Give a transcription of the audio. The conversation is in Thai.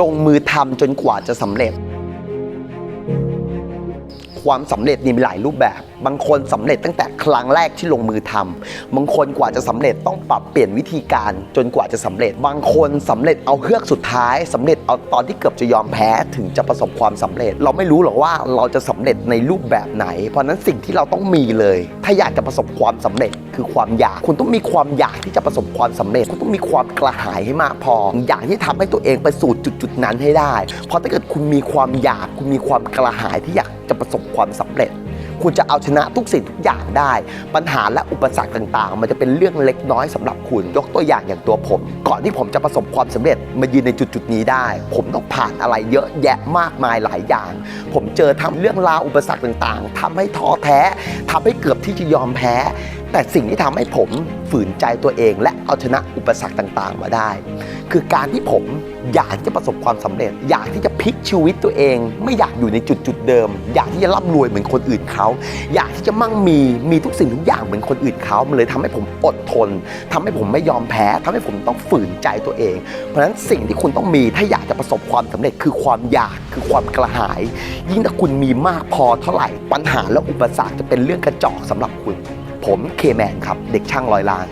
ลงมือทำจนกว่าจะสำเร็จ ความสำเร็จนี่มีหลายรูปแบบบางคนสำเร็จตั้งแต่ครั้งแรกที่ลงมือทำบางคนกว่าจะสำเร็จต้องปรับเปลี่ยนวิธีการจนกว่าจะสำเร็จ บางคนสำเร็จเอาเฮือกสุดท้ายสำเร็จเอาตอนที่เกือบจะยอมแพ้ถึงจะประสบความสำเร็จ เราไม่รู้หรอกว่าเราจะสำเร็จในรูปแบบไหน เพราะนั้นสิ่งที่เราต้องมีเลย ถ้าอยากจะประสบความสำเร็จคือความอยาก คุณต้องมีความอยากที่จะประสบความสำเร็จ คุณต้องมีความกระหายให้มากพอ อยากที่ทำให้ตัวเองไปสู่จุดจุดๆนั้นให้ได้ เพราะถ้าเกิดคุณมีความอยาก คุณมีความกระหายที่อยากจะประสบความสำเร็จ คุณจะเอาชนะทุกสิ่งทุกอย่างได้ ปัญหาและอุปสรรคต่างๆ มันจะเป็นเรื่องเล็กน้อยสำหรับคุณยกตัวอย่างอย่างตัวผม ก่อนที่ผมจะประสบความสำเร็จมายืนในจุดจุดๆนี้ได้ ผมต้องผ่านอะไรเยอะแยะมากมายหลายอย่าง ผมเจอทำเรื่องราวอุปสรรคต่างๆทำให้ท้อแท้ทำให้เกือบที่จะยอมแพ้แต่สิ่งที่ทำให้ผมฝืนใจตัวเองและเอาชนะอุปสรรคต่างๆ มาได้ คือการที่ผมอยากจะประสบความสำเร็จ อยากที่จะพลิกชีวิตตัวเอง ไม่อยากอยู่ในจุดจุดๆเดิม อยากที่จะร่ำรวยเหมือนคนอื่นเขาอยากที่จะมั่งมีมีทุกสิ่งทุกอย่างเหมือนคนอื่นเขามันเลยทำให้ผมอดทนทำให้ผมไม่ยอมแพ้ทำให้ผมต้องฝืนใจตัวเอง เพราะฉะนั้นสิ่งที่คุณต้องมีถ้าอยากจะประสบความสำเร็จคือความอยากคือความกระหาย ยิ่งถ้าคุณมีมากพอเท่าไหร่ปัญหาและอุปสรรคจะเป็นเรื่องกระจอกสำหรับคุณ ผมเคแมนครับ เด็กช่างลอยล้าน